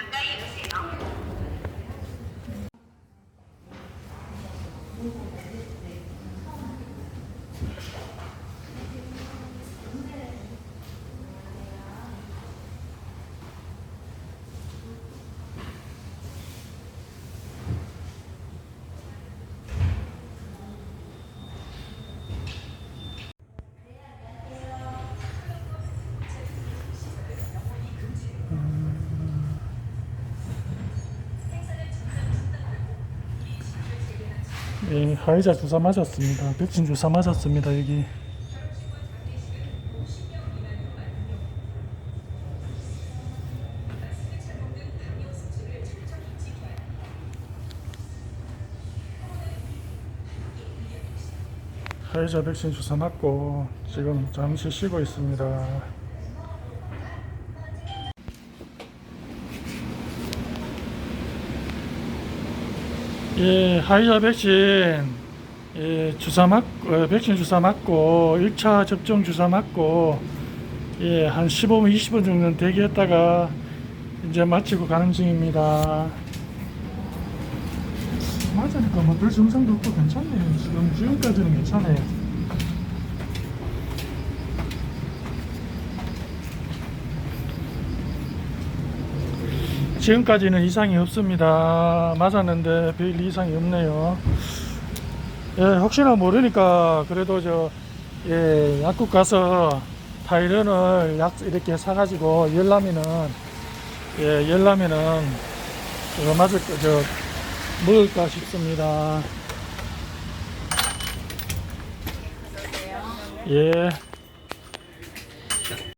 가까이 오 예, 화이자 주사 맞았습니다. 백신 주사 맞았습니다. 여기. 화이자 백신 주사 맞고 지금 잠시 쉬고 있습니다. 예, 화이자 백신 예, 주사 맞 어, 백신 주사 맞고 1차 접종 주사 맞고 예, 한 15분 20분 정도 대기했다가 이제 마치고 가는 중입니다. 맞으니까 뭐 별 증상도 없고 괜찮네요. 지금 지금까지는 괜찮아요. 지금까지는 이상이 없습니다. 맞았는데 별 이상이 없네요. 예, 혹시나 모르니까 그래도 저 예, 약국 가서 타이런을 약 이렇게 사가지고 열라면은 예, 열라면은 저 맞을 거, 저 먹을까 싶습니다. 예.